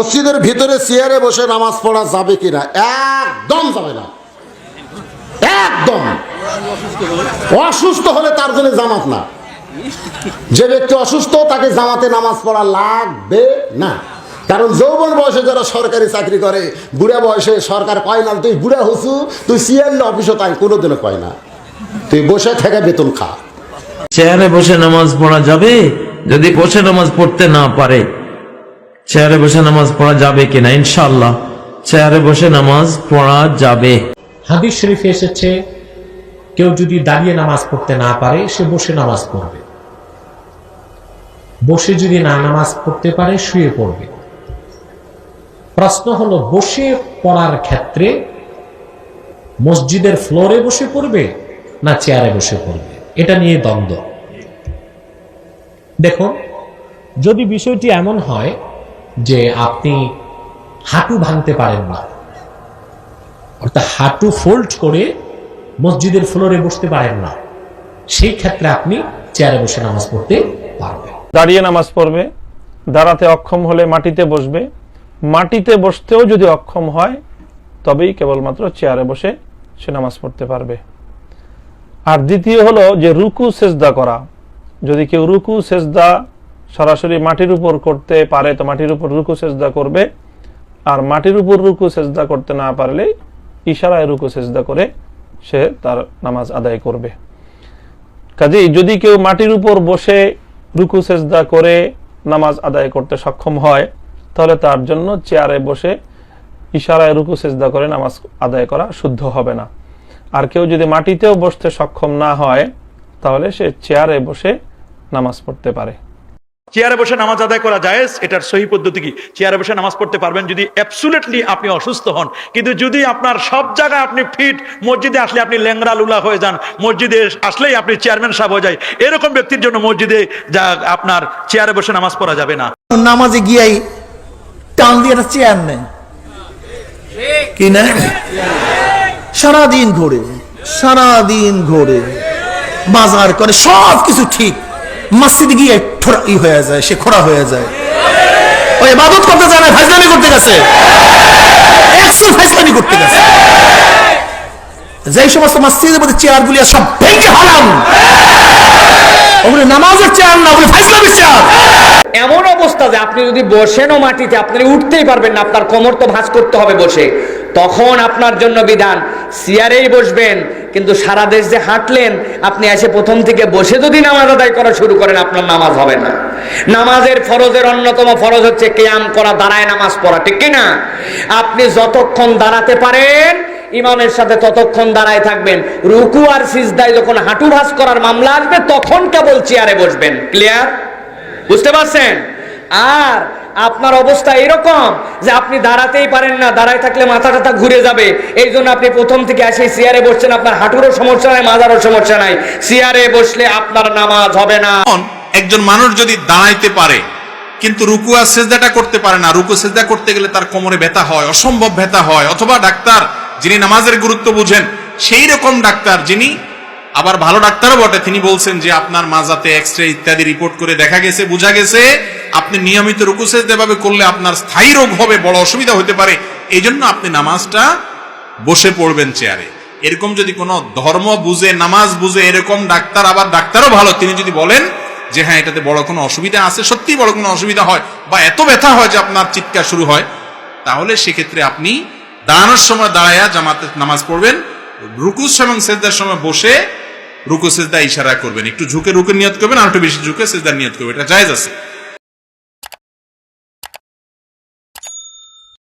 মসজিদের ভিতরে চেয়ারে বসে নামাজ পড়া যাবে কিনা? একদম যাবে না। একদম। অসুস্থ হলে তার জন্য জামাত না। যে ব্যক্তি অসুস্থ, তাকে জামাতে নামাজ পড়া লাগবে না। কারণ যৌবন বয়সে যারা সরকারি চাকরি করে, বুড়া বয়সে সরকার কয় না, তুই বুড়া হসু, তুই সিএল অফিসও তাই কোনোদিনও কয় না। তুই বসে থেকে বেতন খা। চেয়ারে বসে নামাজ পড়া যাবে, যদি বসে নামাজ পড়তে না পারে। চেয়ারে বসে নামাজ পড়া যাবে কিনা ইনশাল্লাহ চেয়ারে বসে নামাজ পড়া যাবে। হাদিস শরীফে এসেছে, কেউ যদি দাঁড়িয়ে নামাজ পড়তে না পারে, সে বসে নামাজ পড়বে। বসে যদি না নামাজ পড়তে পারে, শুয়ে পড়বে। প্রশ্ন হলো, বসে পড়ার ক্ষেত্রে মসজিদের ফ্লোরে বসে পড়বে না চেয়ারে বসে পড়বে? এটা নিয়ে দ্বন্দ্ব। দেখুন, যদি বিষয়টি এমন হয় যে আপনি হাঁটু ভাঙতে পারেন না। অর্থাৎ হাঁটু ফোল্ড করে মসজিদের ফ্লোরে বসতে পারেন না। সেই ক্ষেত্রে আপনি চেয়ারে বসে নামাজ পড়তে পারবেন। দাঁড়িয়ে নামাজ পড়বে, দাঁড়াতে অক্ষম হলে মাটিতে বসবে। মাটিতে বসতেও যদি অক্ষম হয়, তবেই কেবলমাত্র চেয়ারে বসে সে নামাজ পড়তে পারবে। আর দ্বিতীয় হলো যে রুকু, সেজদা করা। যদি কেউ রুকু, সেজদা সরাসরি মাটির উপর করতে পারে তো মাটির উপর রুকু সেজদা করবে। আর মাটির উপর রুকু সেজদা করতে না পারলে ইশারায় রুকু সেজদা করে সে তার নামাজ আদায় করবে। কাজেই যদি কেউ মাটির উপর বসে রুকু সেজদা করে নামাজ আদায় করতে সক্ষম হয়, তাহলে তার জন্য চেয়ারে বসে ইশারায় রুকু সেজদা করে নামাজ আদায় করা শুদ্ধ হবে না। আর কেউ যদি মাটিতেও বসতে সক্ষম না হয়, তাহলে সে চেয়ারে বসে নামাজ পড়তে পারে। চেয়ারে বসে নামাজ আদায় করা জায়েজ? এটার সহি পদ্ধতি কি? চেয়ারে বসে নামাজ পড়তে পারবেন যদি অ্যাবসুলেটলি আপনি অসুস্থ হন। কিন্তু যদি আপনার সব জায়গায় আপনি ফিট মসজিদে আসলে আপনি ল্যাংরা লুলা হয়ে যান, মসজিদে আসলেই আপনি চেয়ারম্যান সাহেব হয়ে যায় এরকম ব্যক্তির জন্য মসজিদে যা আপনার চেয়ারে বসে নামাজ পড়া যাবে না। নামাজে গিয়াই টান দিয়ে একটা চেয়ার নেই কি না সারাদিন ঘোরে সারাদিন ঘোরে, বাজার করে সব কিছু ঠিক। মসজিদে গিয়ে ই হয়ে যায়, সে খোড়া হয়ে যায়। ওই ইবাদত করতে যায় না ফাজলামি করতে গেছে। একশো ফাজলামি করতে গেছে। যেই সমস্ত মসজিদের মধ্যে চেয়ার গুলি সব ভেঙে হারাম নামাজের চেয়ার না চেয়ার এমন অবস্থা যে আপনি যদি বসেনও মাটিতে আপনি উঠতেই পারবেন না, আপনার কোমর তো ভাঁজ করতে হবে বসে। তখন আপনার জন্য বিধান চেয়ারেই বসবেন কিন্তু সারা দেশ যে হাঁটলেন, আপনি এসে প্রথম থেকে বসে যদি নামাজ আদায় করা শুরু করেন, আপনার নামাজ হবে না। নামাজের ফরজের অন্যতম ফরজ হচ্ছে কেয়াম করা, দাঁড়ায় নামাজ পড়া, ঠিক না আপনি যতক্ষণ দাঁড়াতে পারেন, ইমামের সাথে ততক্ষণ দাঁড়ায় থাকবেন। রুকু আর সিজদায় যখন হাঁটু ভাঁজ করার মামলা আসবে, তখন কেবল চেয়ারে বসবেন। ক্লিয়ার? বুঝতে পারছেন? আর আপনার অবস্থা এরকম যে আপনি দাঁড়াতেই পারেন না, দাঁড়ায় থাকলে মাথা টাথা ঘুরে যাবে। এই জন্য আপনি প্রথম থেকে আসে চেয়ারে বসছেন, আপনার হাঁটুরও সমস্যা নাই মাথারও সমস্যা নাই। চেয়ারে বসলে আপনার নামাজ হবে না। একজন মানুষ যদি দাঁড়াইতে পারে, কিন্তু রুকু আর সেজদাটা করতে পারে না, রুকু সেজদা করতে গেলে তার কোমরে ব্যথা হয়, অসম্ভব ব্যথা হয়। অথবা ডাক্তার যিনি নামাজের গুরুত্ব বুঝেন, সেই রকম ডাক্তার যিনি, আবার ভালো ডাক্তারও বটে, তিনি বলছেন যে আপনার মাজাতে এক্স রে ইত্যাদি রিপোর্ট করে দেখা গেছে, বোঝা গেছে আপনি নিয়মিত রুকু সেজদাভাবে করলে আপনার স্থায়ী রোগ হবে, বড় অসুবিধা হতে পারে। এই জন্য আপনি নামাজটা বসে পড়বেন চেয়ারে। এরকম যদি কোনো ধর্ম বুঝে, নামাজ বুঝে, এরকম ডাক্তার, আবার ডাক্তারও ভালো, তিনি যদি বলেন যে হ্যাঁ এটাতে বড় কোনো অসুবিধা আছে সত্যি বড় কোনো অসুবিধা হয়, বা এত ব্যথা হয় যে আপনার চিৎকার শুরু হয়, তাহলে সেক্ষেত্রে আপনি দাঁড়ানোর সময় দাঁড়ায়া জামাতে নামাজ পড়বেন রুকুস এবং সেজদার সময় বসে রুকু, সেজদা ইশারা করবেন। একটু ঝুঁকে রুকে নিয়ত করবেন, আর একটু বেশি ঝুঁকে সেজদার নিয়ত করবেন। এটা জায়েজ আছে।